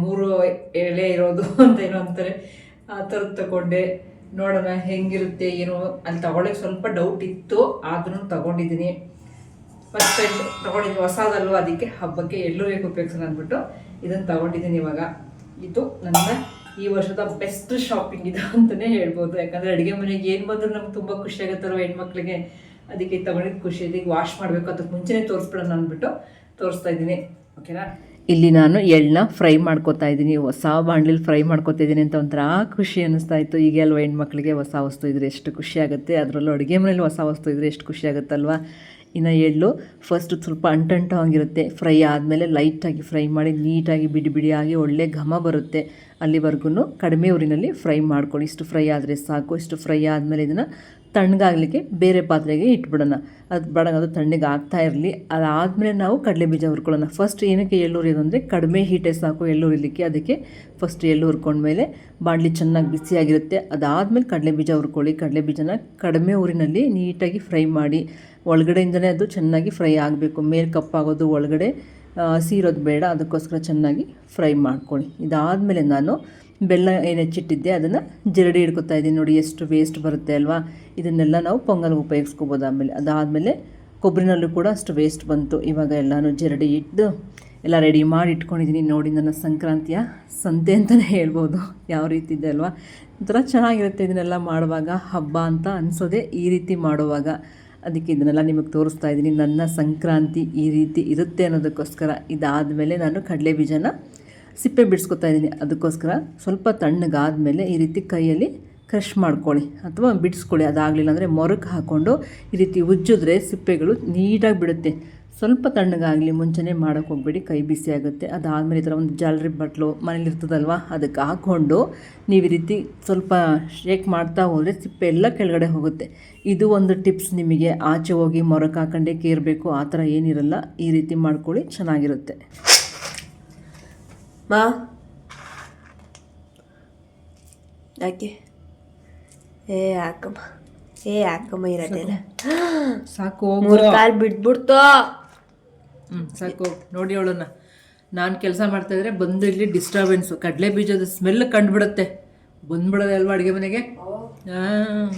ಮೂರು ಎಳೆ ಇರೋದು ಅಂತ ಏನೋ ಅಂತಾರೆ. ಆ ಥರದ್ದು ತಗೊಂಡೆ. ನೋಡೋಣ ಹೆಂಗಿರುತ್ತೆ ಏನು ಅಲ್ಲಿ ತಗೊಳ್ಳೋಕೆ ಸ್ವಲ್ಪ ಡೌಟ್ ಇತ್ತು, ಆದ್ರೂ ತಗೊಂಡಿದ್ದೀನಿ. ಫಸ್ಟ್ ಟೈಮ್ ತಗೊಂಡಿದ್ವಿ ಹೊಸದಲ್ವ, ಅದಕ್ಕೆ ಹಬ್ಬಕ್ಕೆ ಎಲ್ಲೂ ಬೇಕು ಉಪಯೋಗಿಸೋಣ ಅಂದ್ಬಿಟ್ಟು ಇದನ್ನು ತಗೊಂಡಿದ್ದೀನಿ ಇವಾಗ. ಇದು ನನ್ನ ಈ ವರ್ಷದ ಬೆಸ್ಟ್ ಶಾಪಿಂಗ್ ಇದು ಅಂತಲೇ ಹೇಳ್ಬೋದು. ಯಾಕಂದರೆ ಅಡುಗೆ ಮನೆಗೆ ಏನು ಬಂದರೂ ನಮ್ಗೆ ತುಂಬ ಖುಷಿ ಆಗುತ್ತಲ್ವ ಹೆಣ್ಮಕ್ಳಿಗೆ. ಅದಕ್ಕೆ ತಗೊಂಡಿದ್ದು ಖುಷಿ ಇದೆ ಈಗ ವಾಶ್ ಮಾಡಬೇಕು, ಅದಕ್ಕೆ ಮುಂಚೆನೇ ತೋರಿಸ್ಬಿಡೋಣ ಅಂದ್ಬಿಟ್ಟು ತೋರಿಸ್ತಾ ಇದ್ದೀನಿ. ಓಕೆನಾ ಇಲ್ಲಿ ನಾನು ಎಳ್ಳನ್ನ ಫ್ರೈ ಮಾಡ್ಕೋತಾ ಇದ್ದೀನಿ, ಹೊಸ ಬಾಣಲಿಲಿ ಫ್ರೈ ಮಾಡ್ಕೊತಾ ಇದ್ದೀನಿ ಅಂತ ಒಂಥರ ಖುಷಿ ಅನ್ನಿಸ್ತಾ ಇತ್ತು. ಈಗ ಅಲ್ವ ಹೆಣ್ಮಕ್ಳಿಗೆ ಹೊಸ ವಸ್ತು ಇದ್ರೆ ಎಷ್ಟು ಖುಷಿ ಆಗುತ್ತೆ? ಅದರಲ್ಲೂ ಅಡುಗೆ ಮನೇಲಿ ಹೊಸ ವಸ್ತು ಇದ್ರೆ ಎಷ್ಟು ಖುಷಿ ಆಗುತ್ತಲ್ವ? ಇನ್ನು ಎಳ್ಳು ಫಸ್ಟ್ ಸ್ವಲ್ಪ ಅಂಟಂಟು ಆಗಿರುತ್ತೆ. ಫ್ರೈ ಆದಮೇಲೆ ಲೈಟಾಗಿ ಫ್ರೈ ಮಾಡಿ ನೀಟಾಗಿ ಬಿಡಿ ಬಿಡಿಯಾಗಿ ಒಳ್ಳೆ ಘಮ ಬರುತ್ತೆ. ಅಲ್ಲಿವರೆಗೂ ಕಡಿಮೆ ಊರಿನಲ್ಲಿ ಫ್ರೈ ಮಾಡ್ಕೊಳ್ಳಿ. ಇಷ್ಟು ಫ್ರೈ ಆದರೆ ಸಾಕು. ಇಷ್ಟು ಫ್ರೈ ಆದಮೇಲೆ ಇದನ್ನು ತಣ್ಣಗಾಗಲಿಕ್ಕೆ ಬೇರೆ ಪಾತ್ರೆಗೆ ಇಟ್ಬಿಡೋಣ. ಅದು ಬೇಡ ಅದು ತಣ್ಣಗೆ ಆಗ್ತಾ ಇರಲಿ. ಅದಾದಮೇಲೆ ನಾವು ಕಡಲೆ ಬೀಜ ಹುರ್ಕೊಳ್ಳೋಣ. ಫಸ್ಟ್ ಏನಕ್ಕೆ ಎಳ್ಳು ಅಂದರೆ ಕಡಿಮೆ ಹೀಟೇ ಸಾಕು ಎಳ್ಳು ಹುರಿಲಿಕ್ಕೆ ಅದಕ್ಕೆ ಫಸ್ಟ್ ಎಳ್ಳು ಹುರ್ಕೊಂಡ್ಮೇಲೆ ಬಾಣಲಿ ಚೆನ್ನಾಗಿ ಬಿಸಿಯಾಗಿರುತ್ತೆ. ಅದಾದಮೇಲೆ ಕಡಲೆ ಬೀಜ ಹುರ್ಕೊಳ್ಳಿ. ಕಡಲೆ ಬೀಜನ ಕಡಿಮೆ ಊರಿನಲ್ಲಿ ನೀಟಾಗಿ ಫ್ರೈ ಮಾಡಿ. ಒಳಗಡೆಯಿಂದಲೇ ಅದು ಚೆನ್ನಾಗಿ ಫ್ರೈ ಆಗಬೇಕು. ಮೇಲೆ ಕಪ್ಪಾಗೋದು, ಒಳಗಡೆ ಹಸಿರೋದು ಬೇಡ. ಅದಕ್ಕೋಸ್ಕರ ಚೆನ್ನಾಗಿ ಫ್ರೈ ಮಾಡ್ಕೊಳ್ಳಿ. ಇದಾದಮೇಲೆ ನಾನು ಬೆಲ್ಲ ಏನು ಹೆಚ್ಚಿಟ್ಟಿದ್ದೆ, ಅದನ್ನು ಜರಡಿ ಹಿಡ್ಕೊತಾ ಇದ್ದೀನಿ. ನೋಡಿ, ಎಷ್ಟು ವೇಸ್ಟ್ ಬರುತ್ತೆ ಅಲ್ವಾ? ಇದನ್ನೆಲ್ಲ ನಾವು ಪೊಂಗಲ್ಗೆ ಉಪಯೋಗಿಸ್ಕೋಬೋದು ಆಮೇಲೆ. ಅದಾದಮೇಲೆ ಕೊಬ್ಬರಿನಲ್ಲೂ ಕೂಡ ಅಷ್ಟು ವೇಸ್ಟ್ ಬಂತು. ಇವಾಗ ಎಲ್ಲನೂ ಜರಡಿ ಇಟ್ಟು ಎಲ್ಲ ರೆಡಿ ಮಾಡಿ ಇಟ್ಕೊಂಡಿದ್ದೀನಿ. ನೋಡಿ, ನನ್ನ ಸಂಕ್ರಾಂತಿಯ ಸಂತೆ ಅಂತಲೇ ಹೇಳ್ಬೋದು. ಯಾವ ರೀತಿ ಇದೆ ಅಲ್ವಾ? ಒಂಥರ ಚೆನ್ನಾಗಿರುತ್ತೆ ಇದನ್ನೆಲ್ಲ ಮಾಡುವಾಗ. ಹಬ್ಬ ಅಂತ ಅನಿಸೋದೇ ಈ ರೀತಿ ಮಾಡುವಾಗ. ಅದಕ್ಕೆ ಇದನ್ನೆಲ್ಲ ನಿಮಗೆ ತೋರಿಸ್ತಾ ಇದ್ದೀನಿ. ನನ್ನ ಸಂಕ್ರಾಂತಿ ಈ ರೀತಿ ಇರುತ್ತೆ ಅನ್ನೋದಕ್ಕೋಸ್ಕರ. ಇದಾದಮೇಲೆ ನಾನು ಕಡಲೆ ಬೀಜನ ಸಿಪ್ಪೆ ಬಿಡಿಸ್ಕೊತಾ ಇದ್ದೀನಿ. ಅದಕ್ಕೋಸ್ಕರ ಸ್ವಲ್ಪ ತಣ್ಣಗಾದಮೇಲೆ ಈ ರೀತಿ ಕೈಯಲ್ಲಿ ಕ್ರಷ್ ಮಾಡ್ಕೊಳ್ಳಿ ಅಥವಾ ಬಿಡಿಸ್ಕೊಳ್ಳಿ. ಅದಾಗಲಿಲ್ಲ ಅಂದರೆ ಮೊರಕ್ಕೆ ಹಾಕ್ಕೊಂಡು ಈ ರೀತಿ ಉಜ್ಜಿದ್ರೆ ಸಿಪ್ಪೆಗಳು ನೀಟಾಗಿ ಬಿಡುತ್ತೆ. ಸ್ವಲ್ಪ ತಣ್ಣಗಾಗಲಿ, ಮುಂಚೆನೇ ಮಾಡೋಕ್ಕೆ ಹೋಗ್ಬೇಡಿ. ಕೈ ಬಿಸಿ ಆಗುತ್ತೆ. ಅದಾದಮೇಲೆ ಈ ಥರ ಒಂದು ಜಾಲರಿ ಬಟ್ಲು ಮನೇಲಿರ್ತದಲ್ವ ಅದಕ್ಕೆ ಹಾಕ್ಕೊಂಡು ನೀವು ಈ ರೀತಿ ಸ್ವಲ್ಪ ಶೇಕ್ ಮಾಡ್ತಾ ಹೋದರೆ ಸಿಪ್ಪೆ ಎಲ್ಲ ಕೆಳಗಡೆ ಹೋಗುತ್ತೆ. ಇದು ಒಂದು ಟಿಪ್ಸ್ ನಿಮಗೆ. ಆಚೆ ಹೋಗಿ ಮೊರಕ್ಕೆ ಹಾಕೊಂಡೇ ಕೇರಬೇಕು. ಆ ಥರ ಏನಿರಲ್ಲ. ಈ ರೀತಿ ಮಾಡ್ಕೊಳ್ಳಿ. ಚೆನ್ನಾಗಿರುತ್ತೆ. ಮಾ ಯಾಕೆ? ಏ ಹಾಕಮ್ಮ ಏ ಹಾಕಮ್ಮ ಇರೋದಿಲ್ಲ ಸಾಕು. ಮೂರು ಕಾಲು ಬಿಟ್ಬಿಡ್ತು. ಹ್ಞೂ ಸಾಕು ನೋಡಿ ಅವಳನ್ನ. ನಾನು ಕೆಲಸ ಮಾಡ್ತಾಯಿದ್ರೆ ಬಂದು ಇಲ್ಲಿ ಡಿಸ್ಟರ್ಬೆನ್ಸು ಕಡಲೆ ಬೀಜದ ಸ್ಮೆಲ್ ಕಂಡುಬಿಡುತ್ತೆ. ಬಂದ್ಬಿಡೋದೆ ಅಲ್ವಾ ಅಡುಗೆ ಮನೆಗೆ? ಹಾಂ.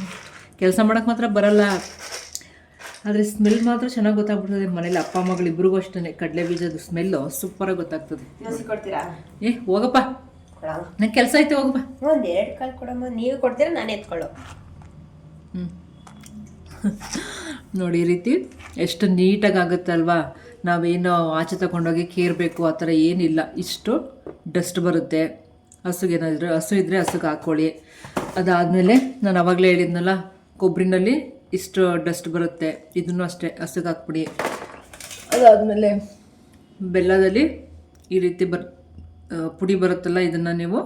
ಕೆಲಸ ಮಾಡೋಕ್ಕೆ ಮಾತ್ರ ಬರಲ್ಲ. ಆದರೆ ಸ್ಮೆಲ್ ಮಾತ್ರ ಚೆನ್ನಾಗಿ ಗೊತ್ತಾಗ್ಬಿಡ್ತದೆ. ಮನೇಲಿ ಅಪ್ಪ ಮಗಳು ಇಬ್ಬರಿಗೂ ಅಷ್ಟೇ ಕಡಲೆ ಬೀಜದ ಸ್ಮೆಲ್ಲು ಸೂಪರಾಗಿ ಗೊತ್ತಾಗ್ತದೆ. ಕೊಡ್ತೀರಾ ಏ ಹೋಗಪ್ಪ. ನನಗೆ ನಂಗೆ ಕೆಲಸ ಐತೆ ಹೋಗಪ್ಪ. ಒಂದು ಎರಡು ಕಾಲು ಕೊಡಮ್ಮ. ನೀವು ಕೊಡ್ತೀರಾ ನಾನು ಎತ್ಕೊಳ್ಳೋ. ಹ್ಞೂ ನೋಡಿ ಈ ರೀತಿ ಎಷ್ಟು ನೀಟಾಗಿ ಆಗುತ್ತಲ್ವಾ ನಾವೇನು ಆಚೆ ತಗೊಂಡೋಗಿ ಕೇರಬೇಕು ಆ ಥರ ಏನಿಲ್ಲ. ಇಷ್ಟು ಡಸ್ಟ್ ಬರುತ್ತೆ. ಹಸುಗೇನಾದರೂ ಹಸು ಇದ್ದರೆ ಹಸುಗೆ ಹಾಕ್ಕೊಳ್ಳಿ ಅದಾದಮೇಲೆ ನಾನು ಅವಾಗಲೇ ಹೇಳಿದ್ನಲ್ಲ ಕೊಬ್ಬರಿನಲ್ಲಿ ಇಷ್ಟು ಡಸ್ಟ್ ಬರುತ್ತೆ ಇದನ್ನು ಅಷ್ಟೇ ಹಸುಗೆ ಹಾಕ್ಬಿಡಿ. ಅದಾದಮೇಲೆ ಬೆಲ್ಲದಲ್ಲಿ ಈ ರೀತಿ ಬರ್ ಪುಡಿ ಬರುತ್ತಲ್ಲ ಇದನ್ನು ನೀವು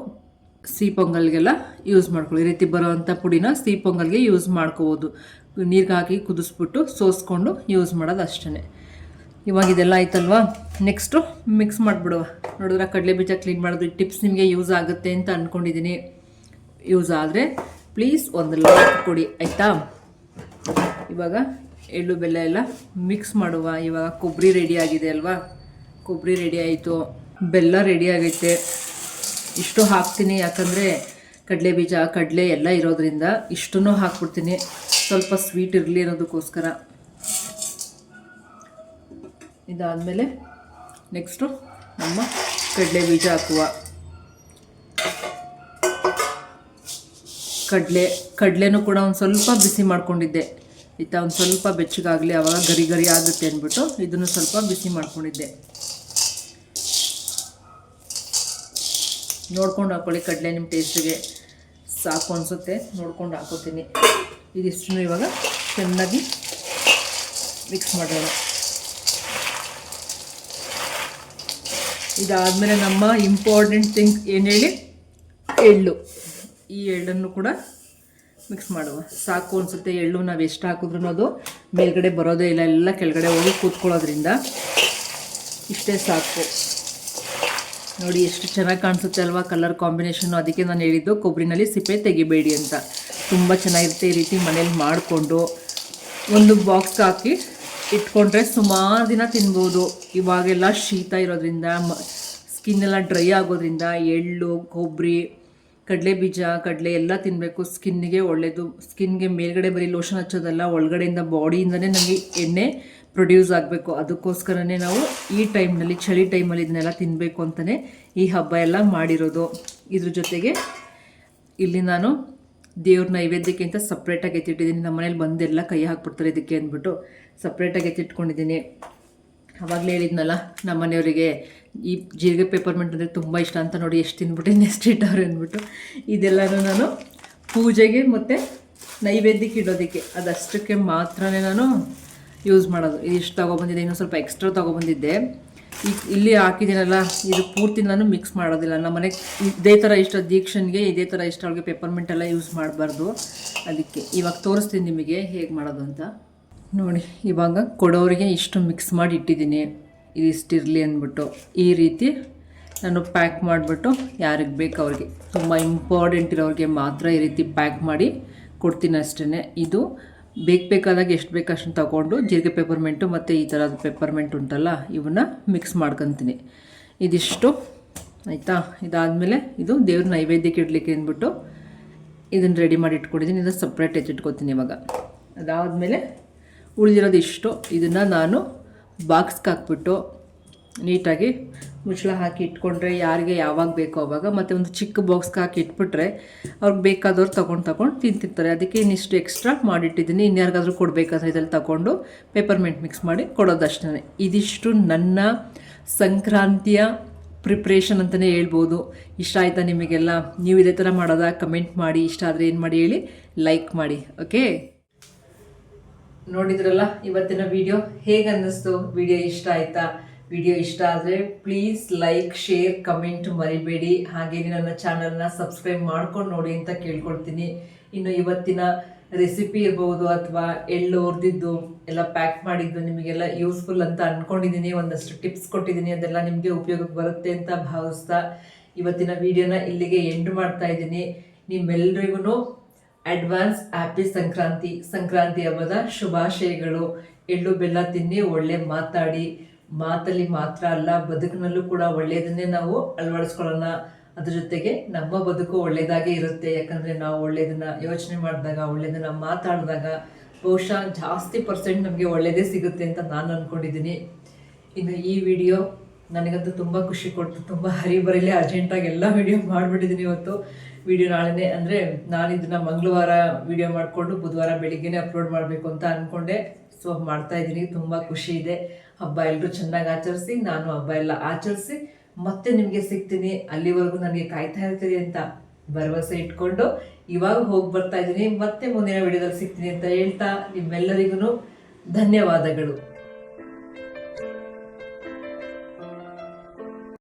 ಸಿಹಿ ಪೊಂಗಲ್ಗೆಲ್ಲ ಯೂಸ್ ಮಾಡ್ಕೊಳ್ಳಿ. ಈ ರೀತಿ ಬರೋವಂಥ ಪುಡಿನ ಸಿಹಿ ಪೊಂಗಲ್ಗೆ ಯೂಸ್ ಮಾಡ್ಕೋಬೋದು. ನೀರಿಗೆ ಹಾಕಿ ಕುದಿಸ್ಬಿಟ್ಟು ಸೋಸ್ಕೊಂಡು ಯೂಸ್ ಮಾಡೋದು ಅಷ್ಟೇ ಇವಾಗ ಇದೆಲ್ಲ ಆಯ್ತಲ್ವಾ? ನೆಕ್ಸ್ಟು ಮಿಕ್ಸ್ ಮಾಡಿಬಿಡುವ. ನೋಡಿದ್ರೆ ಕಡಲೆ ಬೀಜ ಕ್ಲೀನ್ ಮಾಡೋದು ಈ ಟಿಪ್ಸ್ ನಿಮಗೆ ಯೂಸ್ ಆಗುತ್ತೆ ಅಂತ ಅಂದ್ಕೊಂಡಿದ್ದೀನಿ ಯೂಸ್ ಆದರೆ ಪ್ಲೀಸ್ ಒಂದು ಲೈಕ್ ಕೊಡಿ ಆಯಿತಾ? ಇವಾಗ ಎಳ್ಳು ಬೆಲ್ಲ ಎಲ್ಲ ಮಿಕ್ಸ್ ಮಾಡುವ. ಇವಾಗ ಕೊಬ್ಬರಿ ರೆಡಿ ಆಗಿದೆ ಅಲ್ವಾ? ಕೊಬ್ಬರಿ ರೆಡಿ ಆಯಿತು. ಬೆಲ್ಲ ರೆಡಿ ಆಗೈತೆ. ಇಷ್ಟು ಹಾಕ್ತೀನಿ. ಯಾಕಂದರೆ ಕಡಲೆ ಬೀಜ, ಕಡಲೆ ಎಲ್ಲ ಇರೋದ್ರಿಂದ ಇಷ್ಟನ್ನು ಹಾಕ್ಬಿಡ್ತೀನಿ. ಸ್ವಲ್ಪ ಸ್ವೀಟ್ ಇರಲಿ ಅನ್ನೋದಕ್ಕೋಸ್ಕರ. ಇದಾದಮೇಲೆ ನೆಕ್ಸ್ಟು ನಮ್ಮ ಕಡಲೆ ಬೀಜ ಹಾಕುವ. ಕಡಲೆ, ಕಡಲೆನೂ ಕೂಡ ಒಂದು ಸ್ವಲ್ಪ ಬಿಸಿ ಮಾಡ್ಕೊಂಡಿದ್ದೆ. ಆಯಿತಾ ಒಂದು ಸ್ವಲ್ಪ ಬೆಚ್ಚಗಾಗಲಿ ಆವಾಗ ಗರಿ ಗರಿ ಆಗುತ್ತೆ ಅಂದ್ಬಿಟ್ಟು ಇದನ್ನು ಸ್ವಲ್ಪ ಬಿಸಿ ಮಾಡ್ಕೊಂಡಿದ್ದೆ. ನೋಡ್ಕೊಂಡು ಹಾಕ್ಕೊಳ್ಳಿ ಕಡಲೆ ನಿಮ್ಮ ಟೇಸ್ಟಿಗೆ. ಸಾಕು ಅನಿಸುತ್ತೆ, ನೋಡ್ಕೊಂಡು ಹಾಕೋತೀನಿ. ಇದಿಷ್ಟು ಇವಾಗ ಚೆನ್ನಾಗಿ ಮಿಕ್ಸ್ ಮಾಡೋಣ. ಇದಾದಮೇಲೆ ನಮ್ಮ ಇಂಪಾರ್ಟೆಂಟ್ ಥಿಂಗ್ ಏನು ಹೇಳಿ? ಎಳ್ಳು. ಈ ಎಳ್ಳನ್ನು ಕೂಡ ಮಿಕ್ಸ್ ಮಾಡುವ. ಸಾಕು ಅನಿಸುತ್ತೆ ಎಳ್ಳು ನಾವು ಎಷ್ಟು ಹಾಕಿದ್ರೂ ಅದು ಮೇಲ್ಗಡೆ ಬರೋದೇ ಇಲ್ಲ, ಎಲ್ಲ ಕೆಳಗಡೆ ಹೋಗಿ ಕೂತ್ಕೊಳ್ಳೋದ್ರಿಂದ ಇಷ್ಟೇ ಸಾಕು. ನೋಡಿ ಎಷ್ಟು ಚೆನ್ನಾಗಿ ಕಾಣಿಸುತ್ತೆ ಅಲ್ವಾ ಕಲರ್ ಕಾಂಬಿನೇಷನ್ ಅದಕ್ಕೆ ನಾನು ಹೇಳಿದ್ದು ಕೊಬ್ಬರಿನಲ್ಲಿ ಸಿಪ್ಪೆ ತೆಗಿಬೇಡಿ ಅಂತ. ತುಂಬ ಚೆನ್ನಾಗಿರುತ್ತೆ ಈ ರೀತಿ ಮನೇಲಿ ಮಾಡಿಕೊಂಡು ಒಂದು ಬಾಕ್ಸ್ ಹಾಕಿ ಇಟ್ಕೊಂಡ್ರೆ ಸುಮಾರು ದಿನ ತಿನ್ಬೋದು. ಇವಾಗೆಲ್ಲ ಶೀತ ಇರೋದ್ರಿಂದ ಸ್ಕಿನ್ ಎಲ್ಲ ಡ್ರೈ ಆಗೋದ್ರಿಂದ ಎಳ್ಳು ಕೊಬ್ಬರಿ ಕಡಲೆ ಬೀಜ, ಕಡಲೆ ಎಲ್ಲ ತಿನ್ನಬೇಕು ಸ್ಕಿನ್ನಿಗೆ ಒಳ್ಳೆಯದು ಸ್ಕಿನ್ಗೆ ಮೇಲ್ಗಡೆ ಬರೀ ಲೋಷನ್ ಹಚ್ಚೋದಲ್ಲ, ಒಳಗಡೆಯಿಂದ ಬಾಡಿಯಿಂದನೇ ನಮಗೆ ಎಣ್ಣೆ ಪ್ರೊಡ್ಯೂಸ್ ಆಗಬೇಕು. ಅದಕ್ಕೋಸ್ಕರನೇ ನಾವು ಈ ಟೈಮ್ನಲ್ಲಿ, ಚಳಿ ಟೈಮಲ್ಲಿ ಇದನ್ನೆಲ್ಲ ತಿನ್ನಬೇಕು ಅಂತಲೇ ಈ ಹಬ್ಬ ಎಲ್ಲ ಮಾಡಿರೋದು. ಇದ್ರ ಜೊತೆಗೆ ಇಲ್ಲಿ ನಾನು ದೇವ್ರ ನೈವೇದ್ಯಕ್ಕೆ ಅಂತ ಸಪ್ರೇಟಾಗಿ ಎತ್ತಿಟ್ಟಿದ್ದೀನಿ. ನಮ್ಮ ಮನೇಲಿ ಬಂದೆಲ್ಲ ಕೈ ಹಾಕ್ಬಿಡ್ತಾರೆ ಇದಕ್ಕೆ ಅಂದ್ಬಿಟ್ಟು. ಸಪ್ರೇಟಾಗಿ ಎತ್ತಿಟ್ಕೊಂಡಿದ್ದೀನಿ. ಅವಾಗಲೇ ಹೇಳಿದ್ನಲ್ಲ ನಮ್ಮ ಮನೆಯವರಿಗೆ ಈ ಜೀರಿಗೆ ಪೇಪರ್ಮೆಂಟ್ ಅಂದರೆ ತುಂಬ ಇಷ್ಟ ಅಂತ ನೋಡಿ ಎಷ್ಟು ತಿನ್ಬಿಟ್ಟು ನೆಕ್ಸ್ಟ್ ಇಟ್ಟವ್ರೆ ಅಂದ್ಬಿಟ್ಟು. ಇದೆಲ್ಲನೂ ನಾನು ಪೂಜೆಗೆ ಮತ್ತು ನೈವೇದ್ಯಕ್ಕೆ ಇಡೋದಕ್ಕೆ. ಅದಷ್ಟಕ್ಕೆ ಮಾತ್ರನೇ ನಾನು ಯೂಸ್ ಮಾಡೋದು. ಇದಿಷ್ಟು ತೊಗೊಬಂದಿದ್ದೆ, ಇನ್ನೊಂದು ಸ್ವಲ್ಪ ಎಕ್ಸ್ಟ್ರಾ ತೊಗೊಬಂದಿದ್ದೆ. ಈ ಇಲ್ಲಿ ಹಾಕಿದ್ದೀನಲ್ಲ, ಇದು ಪೂರ್ತಿ ನಾನು ಮಿಕ್ಸ್ ಮಾಡೋದಿಲ್ಲ. ನಮ್ಮ ಮನೆಗೆ ಇದೇ ಥರ ಇಷ್ಟ, ದೀಕ್ಷನ್ಗೆ ಇದೇ ಥರ ಇಷ್ಟ ಅವ್ರಿಗೆ ಪೇಪರ್ಮೆಂಟ್ ಎಲ್ಲ ಯೂಸ್ ಮಾಡಬಾರ್ದು. ಅದಕ್ಕೆ ಇವಾಗ ತೋರಿಸ್ತೀನಿ ನಿಮಗೆ ಹೇಗೆ ಮಾಡೋದು ಅಂತ. ನೋಡಿ, ಇವಾಗ ಕೊಡೋರಿಗೆ ಇಷ್ಟು ಮಿಕ್ಸ್ ಮಾಡಿ ಇಟ್ಟಿದ್ದೀನಿ. ಇದಿಷ್ಟಿರಲಿ ಅಂದ್ಬಿಟ್ಟು. ಈ ರೀತಿ ನಾನು ಪ್ಯಾಕ್ ಮಾಡಿಬಿಟ್ಟು ಯಾರಿಗೆ ಬೇಕು ಅವ್ರಿಗೆ. ತುಂಬ ಇಂಪಾರ್ಟೆಂಟ್ ಇರೋರಿಗೆ ಮಾತ್ರ ಈ ರೀತಿ ಪ್ಯಾಕ್ ಮಾಡಿ ಕೊಡ್ತೀನಿ ಅಷ್ಟೇ ಇದು ಬೇಕು ಬೇಕಾದಾಗ ಎಷ್ಟು ಬೇಕು ಅಷ್ಟನ್ನು ತಗೊಂಡು ಜೀರಿಗೆ ಪೇಪರ್ಮೆಂಟು ಮತ್ತು ಈ ಥರದ ಪೇಪರ್ಮೆಂಟ್ ಉಂಟಲ್ಲ, ಇವನ್ನ ಮಿಕ್ಸ್ ಮಾಡ್ಕೊತೀನಿ. ಇದಿಷ್ಟು. ಆಯಿತಾ? ಇದಾದಮೇಲೆ ಇದು ದೇವ್ರ ನೈವೇದ್ಯಕ್ಕೆ ಇಡಲಿಕ್ಕೆ ಅಂದ್ಬಿಟ್ಟು ಇದನ್ನು ರೆಡಿ ಮಾಡಿ ಇಟ್ಕೊಂಡಿದ್ದೀನಿ. ಇದನ್ನು ಸಪ್ರೇಟ್ ಎತ್ತಿಟ್ಕೊತೀನಿ ಇವಾಗ. ಅದಾದಮೇಲೆ ಉಳಿದಿರೋದು ಇಷ್ಟು ಇದನ್ನು ನಾನು ಬಾಕ್ಸ್ಗೆ ಹಾಕ್ಬಿಟ್ಟು ನೀಟಾಗಿ ಮುಚ್ಚಳ ಹಾಕಿ ಇಟ್ಕೊಂಡ್ರೆ ಯಾರಿಗೆ ಯಾವಾಗ ಬೇಕೋ ಅವಾಗ, ಮತ್ತು ಒಂದು ಚಿಕ್ಕ ಬಾಕ್ಸ್ಗೆ ಹಾಕಿ ಇಟ್ಬಿಟ್ರೆ ಅವ್ರಿಗೆ ಬೇಕಾದವ್ರು ತೊಗೊಂಡು ತೊಗೊಂಡು ತಿಂತಿರ್ತಾರೆ. ಅದಕ್ಕೆ ಇನ್ನಿಷ್ಟು ಎಕ್ಸ್ಟ್ರಾ ಮಾಡಿಟ್ಟಿದ್ದೀನಿ. ಇನ್ಯಾರಿಗಾದ್ರೂ ಕೊಡಬೇಕಾದ್ರೆ ಇದ್ರಲ್ಲಿ ತಗೊಂಡು ಪೇಪರ್ಮೆಂಟ್ ಮಿಕ್ಸ್ ಮಾಡಿ ಕೊಡೋದಷ್ಟೇ ಇದಿಷ್ಟು ನನ್ನ ಸಂಕ್ರಾಂತಿಯ ಪ್ರಿಪ್ರೇಷನ್ ಅಂತಲೇ ಹೇಳ್ಬೋದು. ಇಷ್ಟ ಆಯಿತಾ ನಿಮಗೆಲ್ಲ? ನೀವು ಇದೇ ಥರ ಮಾಡೋದಾ? ಕಮೆಂಟ್ ಮಾಡಿ. ಇಷ್ಟ ಆದರೆ ಏನು ಮಾಡಿ ಹೇಳಿ? ಲೈಕ್ ಮಾಡಿ. ಓಕೆ ನೋಡಿದ್ರಲ್ಲ ಇವತ್ತಿನ ವಿಡಿಯೋ ಹೇಗೆ ಅನ್ನಿಸ್ತು? ವಿಡಿಯೋ ಇಷ್ಟ ಆಯ್ತಾ? ವಿಡಿಯೋ ಇಷ್ಟ ಆದರೆ ಪ್ಲೀಸ್ ಲೈಕ್ ಶೇರ್ ಕಮೆಂಟ್ ಮರಿಬೇಡಿ. ಹಾಗೇನೆ ನನ್ನ ಚಾನಲ್ನ ಸಬ್ಸ್ಕ್ರೈಬ್ ಮಾಡ್ಕೊಂಡು ನೋಡಿ ಅಂತ ಕೇಳ್ಕೊಳ್ತೀನಿ. ಇನ್ನು ಇವತ್ತಿನ ರೆಸಿಪಿ ಇರ್ಬೋದು ಅಥವಾ ಎಳ್ಳು ಹುರಿದಿದ್ದು, ಎಲ್ಲ ಪ್ಯಾಕ್ ಮಾಡಿದ್ದು ನಿಮಗೆಲ್ಲ ಯೂಸ್ಫುಲ್ ಅಂತ ಅಂದ್ಕೊಂಡಿದ್ದೀನಿ ಒಂದಷ್ಟು ಟಿಪ್ಸ್ ಕೊಟ್ಟಿದ್ದೀನಿ ಅದೆಲ್ಲ ನಿಮಗೆ ಉಪಯೋಗಕ್ಕೆ ಬರುತ್ತೆ ಅಂತ ಭಾವಿಸ್ತಾ ಇವತ್ತಿನ ವಿಡಿಯೋನ ಇಲ್ಲಿಗೆ ಎಂಡ್ ಮಾಡ್ತಾ ಇದ್ದೀನಿ. ನಿಮ್ಮೆಲ್ರಿಗೂ ಅಡ್ವಾನ್ಸ್ ಹ್ಯಾಪಿ ಸಂಕ್ರಾಂತಿ ಸಂಕ್ರಾಂತಿ ಹಬ್ಬದ ಶುಭಾಶಯಗಳು. ಎಳ್ಳು, ಬೆಲ್ಲ ತಿನ್ನಿ, ಒಳ್ಳೆ ಮಾತಾಡಿ. ಮಾತಲ್ಲಿ ಮಾತ್ರ ಅಲ್ಲ, ಬದುಕಿನಲ್ಲೂ ಕೂಡ ಒಳ್ಳೆಯದನ್ನೇ ನಾವು ಅಳವಡಿಸ್ಕೊಳ್ಳೋಣ. ಅದ್ರ ಜೊತೆಗೆ ನಮ್ಮ ಬದುಕು ಒಳ್ಳೆಯದಾಗೇ ಇರುತ್ತೆ. ಯಾಕಂದ್ರೆ ನಾವು ಒಳ್ಳೆಯದನ್ನ ಯೋಚನೆ ಮಾಡಿದಾಗ, ಒಳ್ಳೆಯದನ್ನ ಮಾತಾಡಿದಾಗ ಬಹುಶಃ ಜಾಸ್ತಿ ಪರ್ಸೆಂಟ್ ನಮಗೆ ಒಳ್ಳೆಯದೇ ಸಿಗುತ್ತೆ ಅಂತ ನಾನು ಅಂದ್ಕೊಂಡಿದ್ದೀನಿ ಇನ್ನು ಈ ವಿಡಿಯೋ ನನಗಂತೂ ತುಂಬ ಖುಷಿ ಕೊಡ್ತು. ತುಂಬ ಹರಿಬರಿಲಿ, ಅರ್ಜೆಂಟಾಗಿ ಎಲ್ಲ ವಿಡಿಯೋ ಮಾಡಿಬಿಟ್ಟಿದ್ದೀನಿ ಇವತ್ತು. ವಿಡಿಯೋ ನಾಳೆನೇ ಅಂದರೆ ನಾನು ಇದನ್ನ ಮಂಗಳವಾರ ವಿಡಿಯೋ ಮಾಡಿಕೊಂಡು ಬುಧವಾರ ಬೆಳಿಗ್ಗೆನೇ ಅಪ್ಲೋಡ್ ಮಾಡಬೇಕು ಅಂತ ಅಂದ್ಕೊಂಡೆ ಸೊ ಮಾಡ್ತಾ ಇದ್ದೀನಿ. ತುಂಬ ಖುಷಿ ಇದೆ. ಹಬ್ಬ ಎಲ್ಲರೂ ಚೆನ್ನಾಗಿ ಆಚರಿಸಿ, ನಾನು ಹಬ್ಬ ಎಲ್ಲ ಆಚರಿಸಿ, ಮತ್ತೆ ನಿಮಗೆ ಸಿಗ್ತೀನಿ. ಅಲ್ಲಿವರೆಗೂ ನನಗೆ ಕಾಯ್ತಾ ಇರ್ತೀರಿ ಅಂತ ಭರವಸೆ ಇಟ್ಕೊಂಡು ಇವಾಗ ಹೋಗಿ ಬರ್ತಾ ಇದ್ದೀನಿ. ಮತ್ತೆ ಮುಂದಿನ ವಿಡಿಯೋದಲ್ಲಿ ಸಿಗ್ತೀನಿ ಅಂತ ಹೇಳ್ತಾ ನಿಮ್ಮೆಲ್ಲರಿಗೂ ಧನ್ಯವಾದಗಳು.